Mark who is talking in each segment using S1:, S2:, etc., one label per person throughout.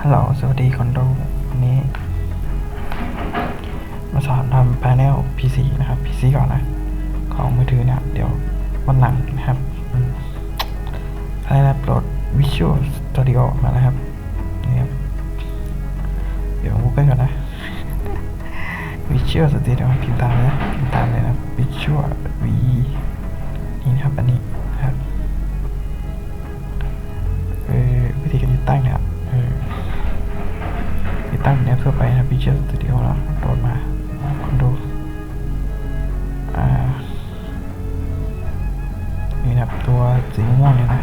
S1: ฮัลโหล สวัสดีคนดูวันนี้ มาสอนทำ panel PC นะครับ PC ก่อนนะ ของมือถือเนี่ย เดี๋ยววันหลังนะครับอืมให้รับโหลด Visual Studio มานะครับนี่ครับ เดี๋ยวกูไปก่อนนะ Visual Studio พิมพ์ตามเลยนะพิมพ์ตามเลยนะ Visual V นี่นะครับ อันนี้นะครับ เออวิธีการติดตั้งเนี่ยเออติดตั้งนะครับ ตัวสีม่วงเนี่ยน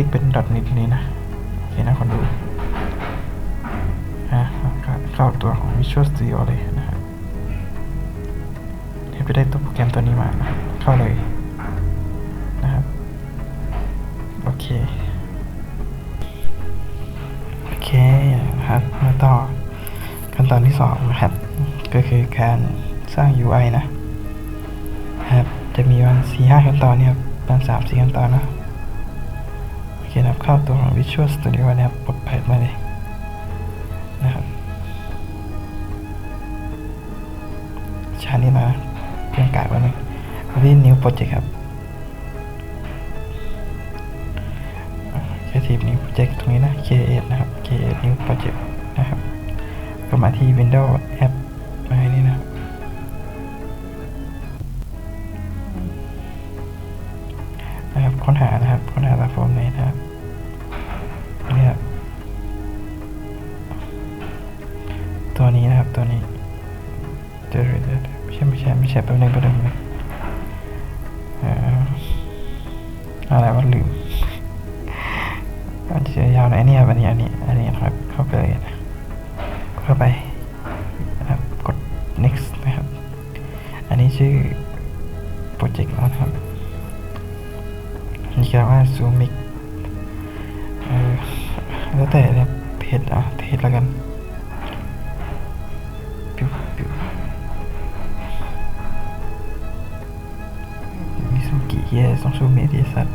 S1: ติ๊กเป็น .NET นี้นะโอเคนะคนดูอะก็เข้าตัวของ Visual Studio เลยนะครับเดี๋ยวไปได้ตัวโปรแกรมตัวนี้มานะเข้าเลยนะครับโอเคโอเคนะครับมาต่อขั้นตอนที่สองนะครับก็คือการสร้าง UI นะครับจะมีวันสี่ห้าขั้นตอนเนี่ยครับประมาณสามสี่ขั้นตอนนะ นะครับเข้าตัวของ Visual Studio นะครับปลดแพดมาเลยนะครับชานี้มาเพียงกายวันหนึ่งวันนี้ New Project ครับ Creative New Project ตรงนี้นะ Create นะครับ Create New Project นะครับ ก็มาที่ Windows App มาให้นี่นะครับนะครับค้นหานะครับค้นหาตามโฟมนี้นะครับ ตัวนี้นะครับตัวนี้เดี๋ยวเดี๋ยเดี๋ยวไม่ใช่ไม่ใช่ไม่ใช่แป๊บนึงแป๊บนึงนะเอ่อะไรวะลืมอันจะยาวหน่อยอันนี้ครับอันนี้อันนี้อันนี้ครับเข้าไปเลยนะเข้าไปนะครับกด next นะครับ อันนี้ชื่อโปรเจกต์แล้วนะครับนนี้คือว่า zoomic เออแล้วแต่เนี่ยเพจอะเพจแล้วกัน มีซูกิเย่สองซูมิดีสัตว์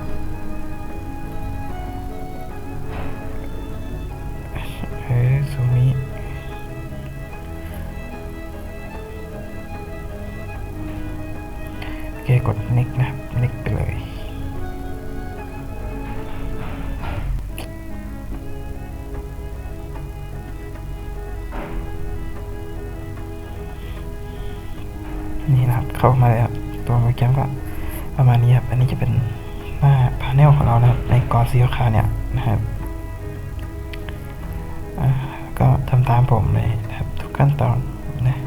S1: เฮ้ยซูมิโอเคกด next นะครับ next ไปเลยนี่นะครับเข้ามาเลยครับตัวโปรแกรมก็ ประมาณนี้ครับ อันนี้จะเป็นหน้าพาเนลของเรานะครับ ในกรอบสีขาวเนี่ยนะครับก็ทำตามผมเลยนะครับ ทุกขั้นตอนนะ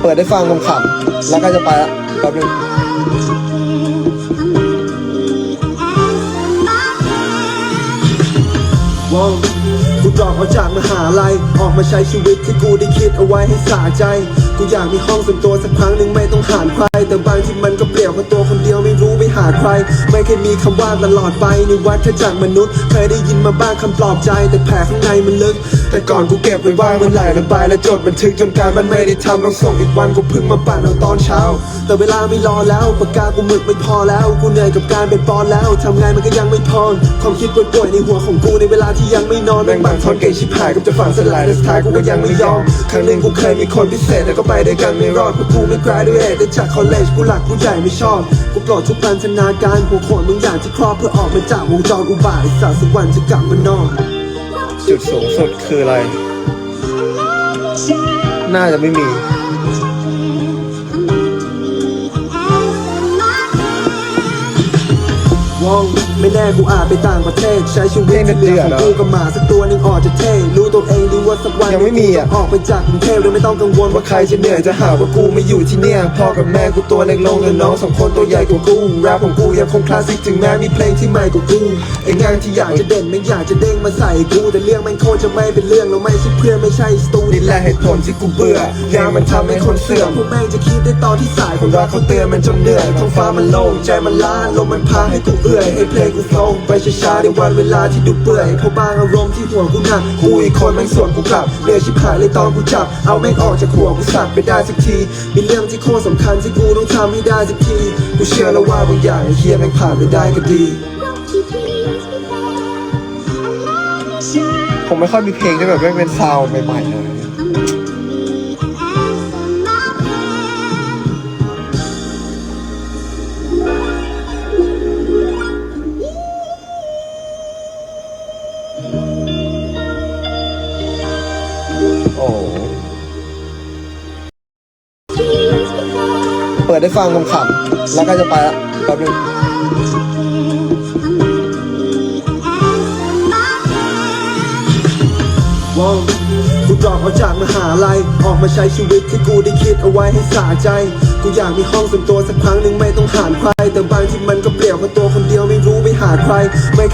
S2: เปิดได้ฟังคำๆแล้วก็จะไปละแป๊บนึง ว้าวกูดรอกออกจากมหาลัย ออกมาใช้ชีวิตที่กูได้คิดเอาไว้ให้สะใจ กูอยากมีห้องส่วนตัวสักครั้งหนึ่งไม่ต้องหานใครแต่บางที่มันก็เปลี่ยวคนตัวคนเดียวไม่รู้ หาใคร ไม่เคยมีคำว่าตลอดไปในวัฏจักรมนุษย์เคยได้ยินมาบ้างคำปลอบใจ แต่แผลข้างในมันลึก แต่ก่อนกูเก็บไว้ว่ามันไหลระบายและจดบันทึกจนการมันไม่ได้ทำต้องส่งอีกวันกูเพิ่งมาปั่นเอาตอนเช้า แต่เวลาไม่รอแล้วปากกากูหมึกไม่พอแล้ว กูเหนื่อยกับการเป็นปอนแล้วทำงานมันก็ยังไม่พอความคิดป่วยๆในหัวของกูในเวลาที่ยังไม่นอนแบ่งบังทอนเก่งชิบหายกับจะฝังสลายแต่สุดท้ายกูก็ยังไม่ยอมครั้งหนึ่งกูเคยมีคนพิเศษแต่ก็ไปด้วยกันไม่รอดเพราะกูไม่ graduate ได้จาก college กูหลักผู้ใหญ่ไม่ชอบกูปลดทุกพันธนาการหัวโขนมึงอย่างที่ครอบเพื่อออกมาจากวงจรอุบาทไอ้สัตว์สักวันจะกลับมานอนจุดสูงสุดคืออะไร น่าจะไม่มี ว้าวไม่แน่กูอาจไปต่างประเทศ ใช้ชีวิตที่เหลือของกูกับหมาสักตัวหนึ่งออกจะเท่รู้ตัวเองยังไม่มีอะออกไปจากกรุงเทพเลยไม่ต้องกังวลว่าใครจะเหนื่อยจะหาว่ากูไม่อยู่ที่เนี่ยพ่อกับแม่กูตัวเล็กลงแต่น้องสองคนตัวใหญ่กว่ากูแรปของกูยังคงคลาสสิกถึงแม้มีเพลงที่ใหม่กว่ากูไอ้งานที่อยากจะเด่นไม่อยากจะเด้งมาใส่กูแต่เรื่องมันโคตรจะไม่เป็นเรื่องเราไม่ใช่เพื่อนไม่ใช่สตูนี่แหละเหตุผลที่กูเบื่อยางมันทำให้คนเสื่อม พวกแม่งจะคิดได้ตอนที่สายคนรักเขาเตือนมันจนเหนื่อยท้องฟ้ามันโล่งใจมันล้าลมมันพาให้กูเอื่อยให้เพลงกูโฟล์ไปช้าๆในวันเวลาที่ดูเปื่อยเพราะบางอารมณ์ที่หัวกูหนักกูอีกคนแม่งส่วนกูกลับเหนื่อยชิบหายเลยตอนกูจับ เอาแม่งออกจากหัวกูสัตว์ไปได้สักที มีเรื่องที่โคตรสำคัญที่กูต้องทำให้ได้สักที กูเชื่อแล้วว่าบางอย่างไอ้เฮียแม่งผ่านไปได้ก็ดี
S3: ผมไม่ค่อยมีเพลงที่แบบไม่เป็นซาวด์ใหม่ๆเลย ฟังคำๆแล้วก็จะไปละแป๊บนึง
S2: ว้าวกูดรอปออกจากมหาลัยออกมาใช้ชีวิตที่กูได้คิดเอาไว้ให้สะใจ กูอยากมีห้องส่วนตัวสักครั้งหนึ่งไม่ต้องหานใครแต่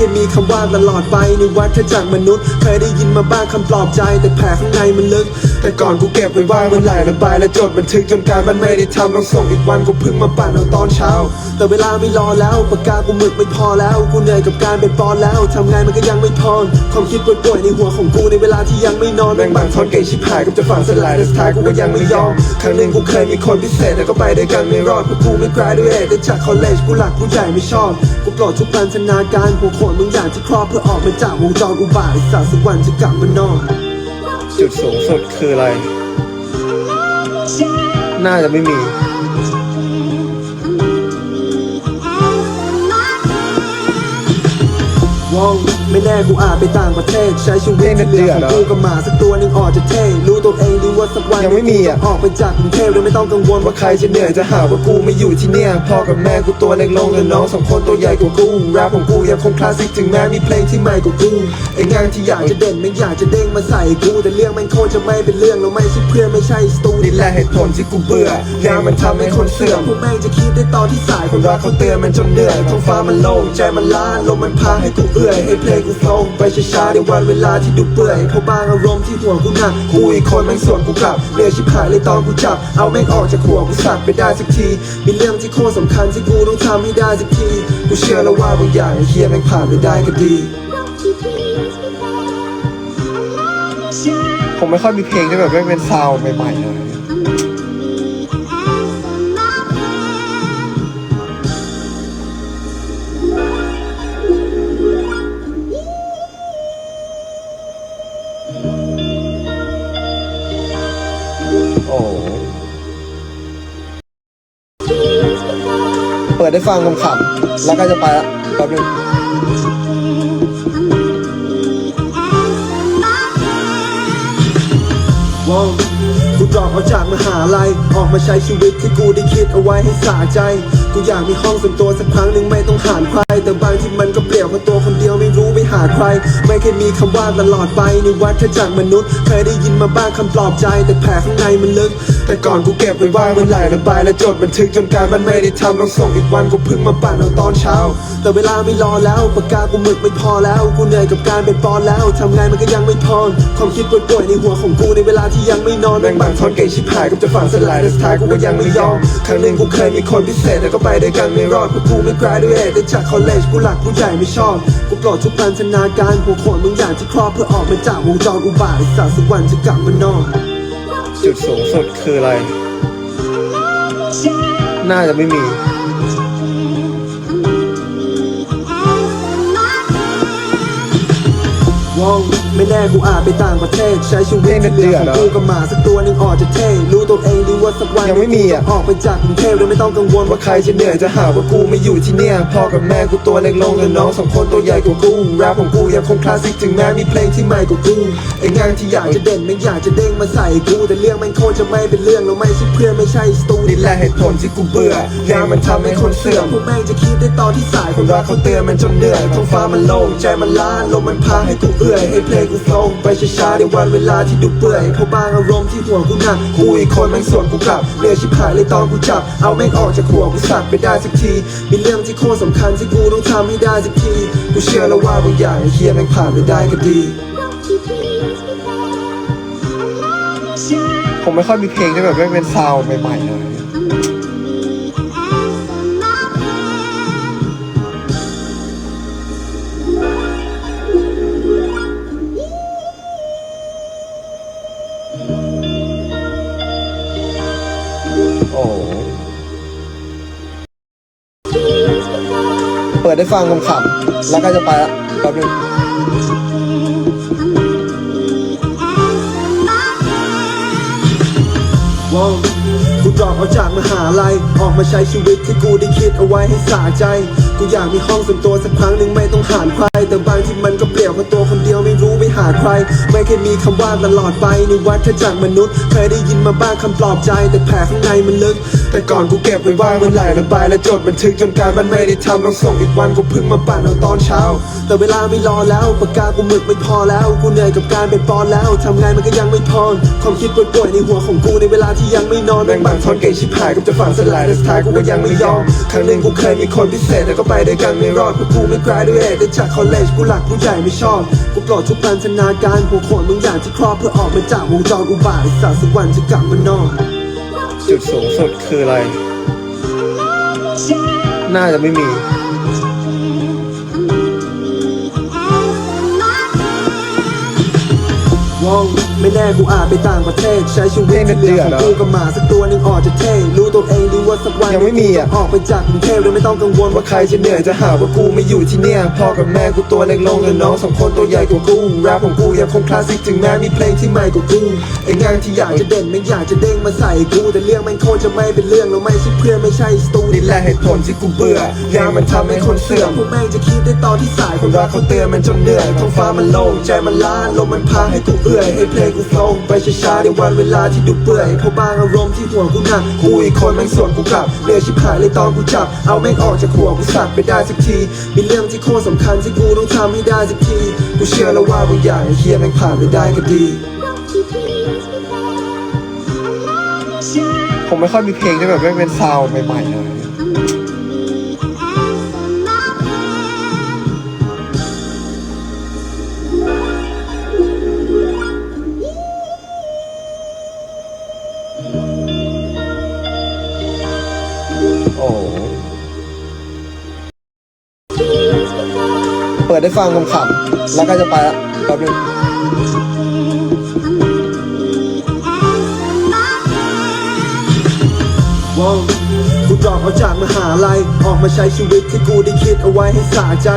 S2: เคยมีคำว่าตลอดไปในวัฏจักรมนุษย์ เคยได้ยินมาบ้างคำปลอบใจ แต่แผลข้างในมันลึก แต่ก่อนกูเก็บไว้ว่ามันไหลระบายและจดบันทึกจนการมันไม่ได้ทำต้องส่งอีกวันกูเพิ่งมาปั่นเอาตอนเช้า แต่เวลาไม่รอแล้วปากกากูหมึกไม่พอแล้ว กูเหนื่อยกับการเป็นปอนแล้วทำไงมันก็ยังไม่พอความคิดป่วยๆในหัวของกูในเวลาที่ยังไม่นอนแม่งบางทอนเก่งชิบหายกับจะฝังสลายแต่สุดท้ายกูก็ยังไม่ยอมครั้งหนึ่งกูเคยมีคนพิเศษแต่ก็ไปด้วยกันไม่รอดเพราะกูไม่กลายด้วยเอแต่จากคอลเลจกูหลักผู้ใหญ่ไม่ชอบกูปลดทุกพันธนาการหัวโขนมึงอย่างที่ครอบเพื่อออกมาจากวงจรอุบาทสัตว์สักวันจะกลับมานอน
S3: จุดสูงสุดคืออะไร น่าจะไม่มี
S2: ว่องไม่แน่กูอาจไปต่างประเทศ ใช้ชีวิตที่เหลือของกูกับหมาสักตัวหนึ่งออกจะเท่รู้ตัวเองดีว่าสักวัน
S3: ยังไม่มีอะ
S2: ออกไปจากกรุงเทพโดยไม่ต้องกังวลว่าใครจะเหนื่อยจะหาว่ากูไม่อยู่ที่เนี่ยพ่อกับแม่กูตัวเล็กลงแต่น้องสองคนตัวใหญ่กว่ากูแรปของกูยังคงคลาสสิกถึงแม้มีเพลงที่ใหม่กว่ากูไอ้งานที่อยากจะเด่นไม่อยากจะเด้งมาใส่กูแต่เรื่องมันโคตรจะไม่เป็นเรื่องเราไม่ใช่เพื่อนไม่ใช่สตูนี่แหละเหตุผลที่กูเบื่อยางมันทำให้คนเสื่อมพวกแม่งจะคิดได้ตอนที่สายคนรักเขาเตือนมันจนเหนื่อยท้องฟ้ามันโล่งใจมันล้าลมมันพาให้กูเอื่อยให้เพลงกูโฟล์ไปช้าๆในวันเวลาที่ดูเปื่อยเพราะบางอารมณ์ที่หัวกูหนักกูอีกคนแม่งส่วนกูกลับเหนื่อยชิบหายเลยตอนกูจับ เอาแม่งออกจากหัวกูสัตว์ไปได้สักที มีเรื่องที่โคตรสำคัญที่กูต้องทำให้ได้สักที กูเชื่อแล้วว่าบางอย่างเฮียแม่งผ่านไปได้ก็ดี
S3: ผมไม่ค่อยมีเพลงที่แบบไม่เป็นซาวด์ใหม่ๆเลย โอ้เปิดได้ฟังคำๆแล้วก็จะไปละแป๊บนึง
S2: ว่องกูดรอปออกจากมหาลัย ออกมาใช้ชีวิตที่กูได้คิดเอาไว้ให้สะใจ กูอยากมีห้องส่วนตัวสักครั้งหนึ่งไม่ต้องหานใคร แต่บางที่มันก็เปลี่ยวกับตัวคนเดียวไม่รู้ไปหาใคร ไม่เคยมีคำว่าตลอดไปในวัฏจักรมนุษย์ เคยได้ยินมาบ้างคำปลอบใจ แต่แผลข้างในมันลึก แต่ก่อนกูเก็บไว้ว่ามันไหลระบายและจดบันทึกจนการมันไม่ได้ทำต้องส่งอีกวันกูเพิ่งมาปั่นเอาตอนเช้า แต่เวลาไม่รอแล้วปากกากูหมึกไม่พอแล้ว กูเหนื่อยกับการเป็นปอนแล้วทำไงมันก็ยังไม่พอความคิดป่วยๆในหัวของกูในเวลาที่ยังไม่นอนแม่งบางทอนเก่งชิบหายกับจะฝังสลายแต่สุดท้ายกูก็ยังไม่ยอมครั้งหนึ่งกูเคยมีคนพิเศษแต่ก็ไปด้วยกันไม่รอดเพราะกูไม่กลายด้วยเอแต่จากคอลเลจกูหลักผู้ใหญ่ไม่ชอบ กูปลดทุกพันธนาการหัวโขนมึงอย่างที่ครอบเพื่อออกมาจากวงจรอุบาทไอ้สัตว์สักวันจะกลับมานอน
S3: จุดสูงสุดคืออะไร น่าจะไม่มี
S2: ว่อง ไม่แน่กูอาจไปต่างประเทศ ใช้ชีวิตที่เหลือของกูกับหมาสักตัวหนึ่งออกจะเท่รู้ตัวเองดีว่าสักวัน
S3: ยังไม่มีอะ
S2: ออกไปจากกรุงเทพโดยไม่ต้องกังวลว่าใครจะเหนื่อยจะหาว่ากูไม่อยู่ที่เนี่ยพ่อกับแม่กูตัวเล็กลงแต่น้องสองคนตัวใหญ่กว่ากูแรปของกูยังคงคลาสสิกถึงแม้มีเพลงที่ใหม่กว่ากูไอ้งานที่อยากจะเด่นไม่อยากจะเด้งมาใส่กูแต่เรื่องมันโคตรจะไม่เป็นเรื่องเราไม่ใช่เพื่อนไม่ใช่สตูนี่แหละเหตุผลที่กูเบื่อยางมันทำให้คนเสื่อมพวกแม่งจะคิดได้ตอนที่สายคนรักเขาเตือนมันจนเหนื่อยท้องฟ้ามันโล่งใจมันล้าลมมันพาให้กูเอื่อยอื่อยให้เพลงกูโฟล์ไปช้าๆในวันเวลาที่ดูเปื่อยเพราะบางอารมณ์ที่หัวกูหนักกูอีกคนแม่งส่วนกูกลับเรียกชิบหายเลยตอนกูจับ เอาแม่งออกจากหัวกูสัตว์ไปได้สักที มีเรื่องที่โคตรสำคัญที่กูต้องทำให้ได้สักที กูเชื่อแล้วว่าบางอย่างไอ้เฮียแม่งผ่านไปได้ก็ดี
S3: ผมไม่ค่อยมีเพลงที่แบบไม่เป็นซาวด์ใหม่ๆเลย ฟังคำๆแล้วก็จะไปละแป๊บนึง
S2: ว้าวกู ดรอปออกจากมหาลัย ออกมาใช้ชีวิตที่กูได้คิดเอาไว้ให้สะใจ กูอยากมีห้องส่วนตัวสักครั้งหนึ่งไม่ต้องหานใคร แต่บางที่มันก็เปลี่ยวเพราะตัวคนเดียวไม่รู้ไปหาใคร ไม่เคยมีคำว่าตลอดไปในวัฏจักรมนุษย์ เคยได้ยินมาบ้างคำปลอบใจ แต่แผลข้างในมันลึก แต่ก่อนกูเก็บไว้ว่าเมันไหลระบายและจดบันทึกจนการมันไม่ได้ทำต้องส่งอีกวันกูเพิ่งมาปั่นเอาตอนเช้า แต่เวลาไม่รอแล้วปากกากูหมึกไม่พอแล้วกูเหนื่อยกับการเป็นปอนแล้วทำไงมันก็ยังไม่พอความคิดป่วยๆในหัวของกูในเวลาที่ยังไม่นอนแม่งบังทอนเก่งชิบหายกับจะฝังสลายแต่สุดท้ายกูก็ยังไม่ยอม ครั้งหนึ่งกูเคยมีคนพิเศษแต่ก็ไปด้วยกันไม่รอดเพราะกูไม่กลายด้วยเอแต่จากคอลเลจกูหลักผู้ใหญ่ไม่ชอบ กูปลดทุกพันธนาการหัวโขนบางอย่างที่ครอบเพื่อออกมาจากวงจรอุบาทไอ้สัตว์สักวันจะกลับมานอน
S3: จุดสูงสุดคืออะไร น่าจะไม่มี
S2: ว่อง ไม่แน่กูอาจไปต่างประเทศ ใช้ชีวิตที่เหลือของกูกับหมาสักตัวหนึ่งออกจะเท่รู้ตัวเองดีว่าสักวัน
S3: ยังไม่มีอะ
S2: ออกไปจากกรุงเทพโดยไม่ต้องกังวลว่าใครจะเหนื่อยจะหาว่ากูไม่อยู่ที่เนี่ยพ่อกับแม่กูตัวเล็กลงและน้องสองคนตัวใหญ่กว่ากูแรปของกูยังคงคลาสสิกถึงแม้มีเพลงที่ใหม่กว่ากูไอ้งานที่อยากจะเด่นไม่อยากจะเด้งมาใส่กูแต่เรื่องแม่งโคตรจะไม่เป็นเรื่องแล้วไม่ใช่เพื่อนไม่ใช่สตูนี่แหละเหตุผลที่กูเบื่อยามันทำให้คนเสื่อมพวกแม่งจะคิดได้ตอนที่สายคนรักเขาเตือนมันจนเหนื่อยท้องฟ้ามันโล่งใจมันล้าลมมันพาให้กูเอื่อยให้เพลงกูโฟล์ไปช้าๆในวันเวลาที่ดูเปื่อยเพราะบางอารมณ์ที่หัวกูหนักกูอีกคนแม่งส่วนกูกลับเรียกชิบหายเลยตอนกูจับ เอาแม่งออกจากหัวกูสัตว์ไปได้สักที มีเรื่องที่โคตรสำคัญที่กูต้องทำให้ได้สักที กูเชื่อแล้วว่าบางอย่างไอ้เฮียแม่งผ่านไปได้ก็ดี
S3: ผมไม่ค่อยมีเพลงที่แบบไม่เป็นซาวด์ใหม่ๆเลย โอ้เปิดได้ฟังคำๆแล้วก็จะไปละแป๊บนึง
S2: ว้าวกูดรอปออกจากมหาลัย ออกมาใช้ชีวิตที่กูได้คิดเอาไว้ให้สะใจ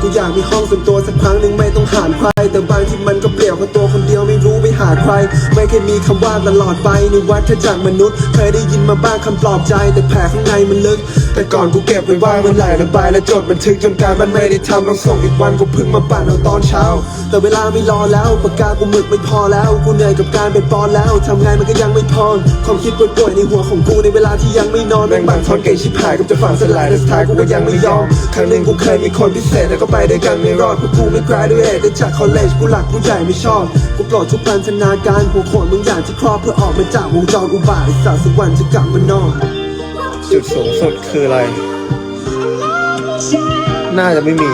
S2: กูอยากมีห้องส่วนตัวสักครั้งหนึ่งไม่ต้องหานใครแต่บางที่มันก็เปลี่ยวเพราะตัวคนเดียวไม่ หาใคร ไม่เคยมีคำว่าตลอดไปในวัฏจักรมนุษย์ เคยได้ยินมาบ้างคำปลอบใจ แต่แผลข้างในมันลึก แต่ก่อนกูเก็บไว้ว่ามันไหลระบายและจดบันทึกจนการมันไม่ได้ทำต้องส่งอีกวันกูเพิ่งมาปั่นเอาตอนเช้า แต่เวลาไม่รอแล้วปากกากูหมึกไม่พอแล้ว กูเหนื่อยกับการเป็นปอนแล้วทำไงมันก็ยังไม่พอความคิดป่วยๆในหัวของกูในเวลาที่ยังไม่นอนแม่งบังทอนเก่งชิบหายกับจะฝังสลายแต่สุดท้ายกูก็ยังไม่ยอมครั้งหนึ่งกูเคยมีคนพิเศษแต่ก็ไปด้วยกันไม่รอดเพราะกูไม่กลายด้วยเอแต่จากคอลเลจกูหลักผู้ใหญ่ไม่ชอบกูปลดทุกพันธนาการหัวโขนบางอย่างที่ครอบเพื่อออกมาจากวงจรอุบาทไอ้สัตว์สักวันจะกลับมานอน
S3: จุดสูงสุดคืออะไร น่าจะไม่มี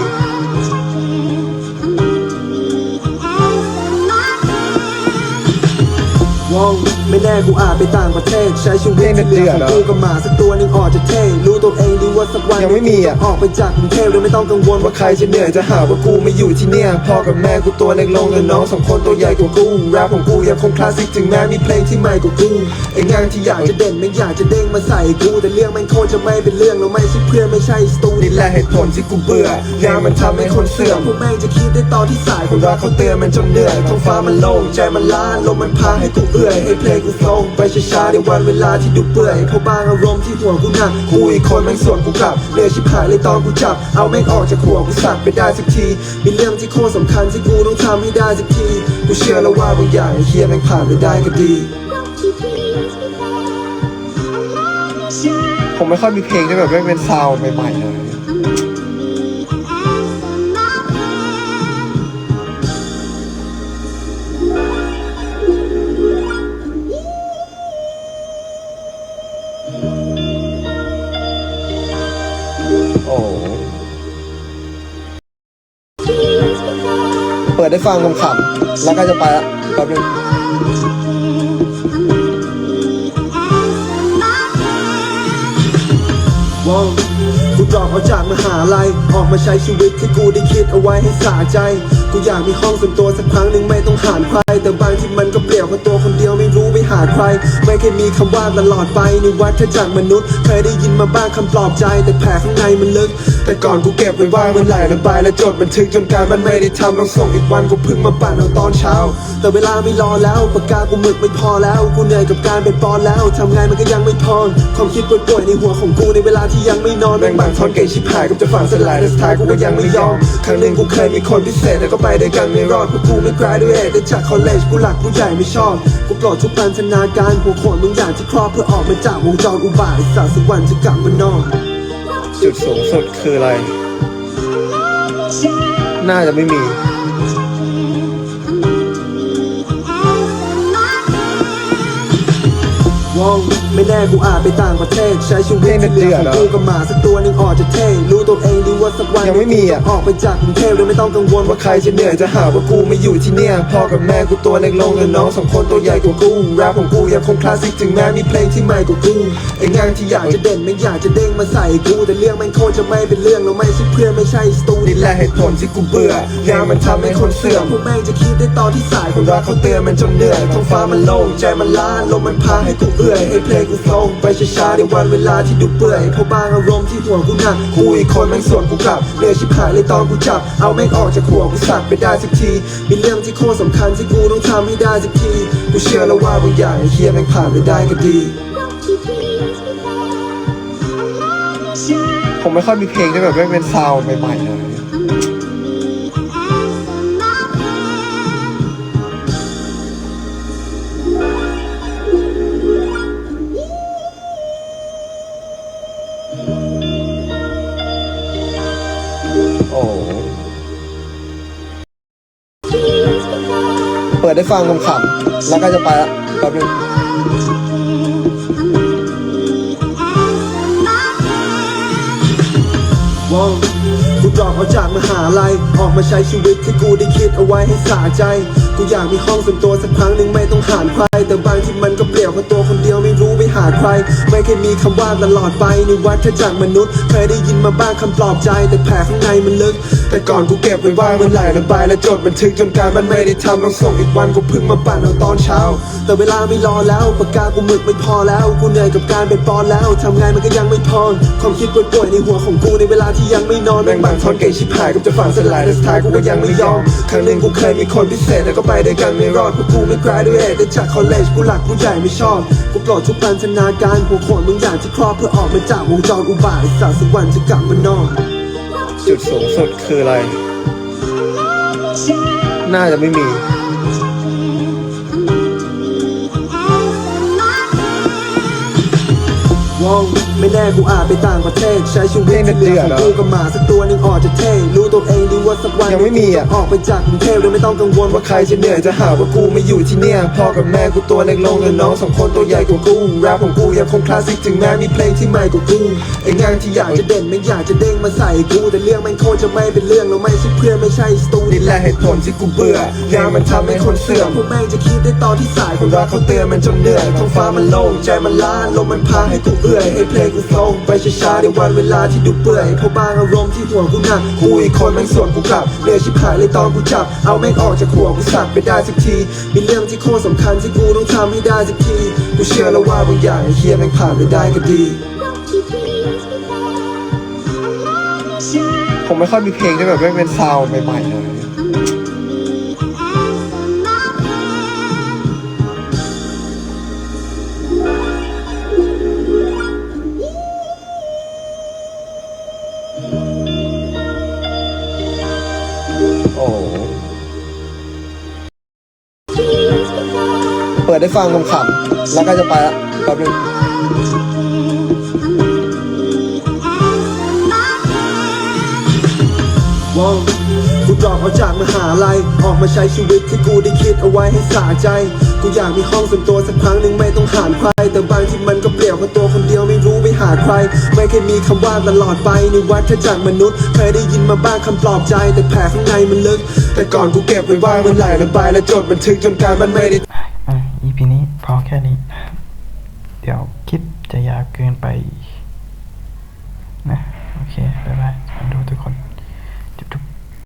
S2: ว่อง ไม่แน่กูอาจไปต่างประเทศ ใช้ชีวิตที่เหลือของกูกับหมาสักตัวหนึ่งออกจะเท่รู้ตัวเองดีว่าสักวัน
S3: ยังไม่มีอะ
S2: ออกไปจากกรุงเทพโดยไม่ต้องกังวลว่าใครจะเหนื่อยจะหาว่ากูไม่อยู่ที่เนี่ยพ่อกับแม่กูตัวเล็กลงและน้องสองคนตัวใหญ่กว่ากูแรปของกูยังคงคลาสสิกถึงแม้มีเพลงที่ใหม่กว่ากูไอ้งานที่อยากจะเด่นไม่อยากจะเด้งมาใส่กูแต่เรื่องแม่งโคตรจะไม่เป็นเรื่องแล้วไม่ใช่เพื่อนไม่ใช่สตูนี่แหละเหตุผลที่กูเบื่อยามันทำให้คนเสื่อมพวกแม่งจะคิดได้ตอนที่สายคนรักเขาเตือนมันจนเหนื่อยท้องฟ้ามันโล่งใจมันล้าลมมันพาให้กูเอื่อยให้เพลงกูโฟลไปช้าๆในวันเวลาที่ดูเปื่อยเพราะบางอารมณ์ที่หัวกูหนักกูอีกคนแม่งส่วนกูกลับเรียชิบหายเลยตอนกูจับ เอาแม่งออกจากหัวกูสัตว์ไปได้สักที มีเรื่องที่โคตรสำคัญที่กูต้องทำให้ได้สักที กูเชื่อแล้วว่าบางอย่างเฮียแม่งผ่านไปได้ก็ดี
S3: ผมไม่ค่อยมีเพลงที่แบบไม่เป็นซาวด์ใหม่ๆเลย เปิดได้ฟังคำบแล้วก็จะไปละแป๊บนึง
S2: ว้กูดรอปออกจากมหาลัย ออกมาใช้ชีวิตที่กูได้คิดเอาไว้ให้สะใจ กูอยากมีห้องส่วนตัวสักครั้งหนึ่งไม่ต้องหานใครแต่บางที่มันก็เปลี่ยวกับตัวคนเดียว ไม่รู้ไปหาใคร ไม่เคยมีคำว่าตลอดไปในวัฏจักรมนุษย์ เคยได้ยินมาบ้างคำปลอบใจ แต่แผลข้างในมันลึก แต่ก่อนกูเก็บไว้ว่ามันไหลระบายและจดบันทึกจนการมันไม่ได้ทำต้องส่งอีกวันกูเพิ่งมาปั่นเอาตอนเช้า แต่เวลาไม่รอแล้วปากกากูหมึกไม่พอแล้ว กูเหนื่อยกับการเป็นปอนแล้วทำไงมันก็ยังไม่พอความคิดป่วยๆในหัวของกูในเวลาที่ยังไม่นอนแม่งบางทอนเก่งชิบหายกับจะฝังสลายแต่สุดท้ายกูก็ยังไม่ยอมครั้งหนึ่งกูเคยมีคนพิเศษแต่ก็ไปด้วยกันไม่รอดเพราะกูไม่กลายด้วยเอแต่จากคอลเลจกูหลักผู้ใหญ่ไม่ชอบกูปลดทุกปันธนาการหัวโขนมึงอยากจะครอบเพื่อออกมาจากวงจรอุบาทสัตว์สักวันจะกลับมานอน
S3: จุดสูงสุดคืออะไร น่าจะไม่มี
S2: ว้าวไม่แน่กูอาจไปต่างประเทศ ใช้ชีวิต
S3: เล่นเป็
S2: ที่
S3: น
S2: เหลือ
S3: เดื
S2: ข
S3: อ
S2: อ
S3: ด
S2: ง
S3: เหรอ
S2: กูกับหมาสักตัวหนึ่งออกจะเท่รู้ตัวเองดีว่าสักวัน
S3: ยังไม่มีอะ
S2: ออกไปจากกรุงเทพโดยไม่ต้องกังวลว่าใครจะเหนื่อยจะหาว่ากูไม่อยู่ที่เนี่ยพ่อกับแม่กูตัวเล็กลงและน้องสองคนตัวใหญ่กว่ากูแรปของกูยังคงคลาสสิกถึงแม้มีเพลงที่ใหม่กว่ากูไอ้งานที่อยากจะเด่นไม่อยากจะเด้งมาใส่กูแต่เรื่องแม่งโคตรจะไม่เป็นเรื่องแล้วไม่ใช่เพื่อนไม่ใช่สตูนี่แหละเหตุผลที่กูเบื่อยามันทำให้คนเสื่อมพวกแม่งจะคิดได้ตอนที่สายคนรักเขาเตือนมันจนเหนื่อยท้องฟ้ามันโล่งใจมันล้าลมมันพาให้กูเอื่อยให้เพลงกูส่งไปช้าๆในวันเวลาที่ดูเปื่อยเพราะบางอารมณ์ที่หัวกูหนักกูอีกคนแม่งส่วนกูกลับเหนื่อยชิบหายเลยตอนกูจับ เอาแม่งออกจากหัวกูสัตว์ไปได้สักทีมีเรื่องที่โคตรสำคัญที่กูต้องทำให้ได้สักทีกูเชื่อแล้วว่าบางอย่างเฮียแม่งผ่านไปได้ก็ดี
S3: ผมไม่ค่อยมีเพลงที่แบบไม่เป็นซาวด์ใหม่ๆเลย ได้ฟังคำๆแล้วก็จะไปละแป๊บนึง
S2: ว้าวกูดรอกออกจากมหาลัยออกมาใช้ชีวิตที่กูได้คิดเอาไว้ให้สะใจ กูอยากมีห้องส่วนตัวสักครั้งหนึ่งไม่ต้องหานใคร แต่บางที่มันก็เปลี่ยวกับตัวคนเดียวไม่รู้ไปหาใคร ไม่เคยมีคำว่าตลอดไปในวัฏจักรมนุษย์เคยได้ยินมาบ้างคำปลอบใจ แต่แผลข้างในมันลึก แต่ก่อนกูเก็บไว้ว่ามันไหลระบายและจดบันทึกจนการมันไม่ได้ทำต้องส่งอีกวันกูพิ่งมาปั่นเอาตอนเช้า แต่เวลาไม่รอแล้วปากกากูหมึกไม่พอแล้วกูเหนื่อยกับการเป็นปอนแล้วทำไงมันก็ยังไม่พอความคิดป่วยๆในหัวของกูในเวลาที่ยังไม่นอนแม่งบางทอนเก่งชิบหายกับจะฝังสลายแต่สุดท้ายกูก็ยังไม่ยอมครั้งหนึ่งกูเคยมีคนพิเศษแต่ก็ไปด้วยกันไม่รอดเพราะกูไม่กลายด้วยเอแต่จากคอลเลจกูหลักผู้ใหญ่ไม่ชอบ กูปลดทุกปันธนาการหัวโขนมึงอยากจะครอบเพื่อออกมาจากวงจรอุบาทไอ้สัตว์สักวันจะกลับมานอน
S3: จุดสูงสุดคืออะไร น่าจะไม่มี
S2: ว้าว ไม่แน่กูอาจไปต่างประเทศ ใช้ชีวิตที่เหลือของกูกับหมาสักตัวหนึ่งออกจะเท่รู้ตัวเองดีว่าสักวัน
S3: ยังไม่มีอะ
S2: ออกไปจากกรุงเทพโดยไม่ต้องกังวลว่าใครจะเหนื่อยจะหาว่ากูไม่อยู่ที่เนี่ยพ่อกับแม่กูตัวเล็กลงและน้องสองคนตัวใหญ่กว่ากูแรปของกูยังคงคลาสสิกถึงแม้มีเพลงที่ใหม่กว่ากูไอ้งานที่อยากจะเด่นไม่อยากจะเด้งมาใส่กูแต่เรื่องแม่งโคตรจะไม่เป็นเรื่องแล้วไม่ใช่เพื่อนไม่ใช่สตูนี่แหละเหตุผลที่กูเบื่อยามันทำให้คนเสื่อมพวกแม่งจะคิดได้ตอนที่สายคนรักเขาเตือนมันจนเหนื่อยท้องฟ้ามันโล่งใจมันล้าลมมันพาให้กูเอื่อยให้เพลงกูส่งไปช้าๆในวันเวลาที่ดูเปื่อยเพราะบางอารมณ์ที่หัวกูหนักกูอีกคนแม่งส่วนกูกลับเหนื่อยชิบหายเลยตอนกูจับ เอาแม่งออกจากหัวกูสัตว์ไปได้สักที มีเรื่องที่โคตรสำคัญที่กูต้องทำให้ได้สักที กูเชื่อแล้วว่าบางอย่างเฮียแม่งผ่านไปได้ก็ดี
S3: ผมไม่ค่อยมีเพลงที่แบบไม่เป็นซาวด์ใหม่ๆเลย ฟังคำๆแล้วก็จะไปละแป๊บนึง
S2: ว้าวกูดรอปออกจากมหาลัย ออกมาใช้ชีวิตที่กูได้คิดเอาไว้ให้สะใจ กูอยากมีห้องส่วนตัวสักครั้งหนึ่งไม่ต้องหานใคร แต่บางที่มันก็เปลี่ยวกับตัวคนเดียวไม่รู้ไปหาใคร ไม่เคยมีคำว่าตลอดไปในวัฏจักรมนุษย์ เคยได้ยินมาบ้างคำปลอบใจ แต่แผลข้างในมันลึก แต่ก่อนกูเก็บไว้ว่ามันไหลลงไปและจดบันทึกจนการมันไม่ได้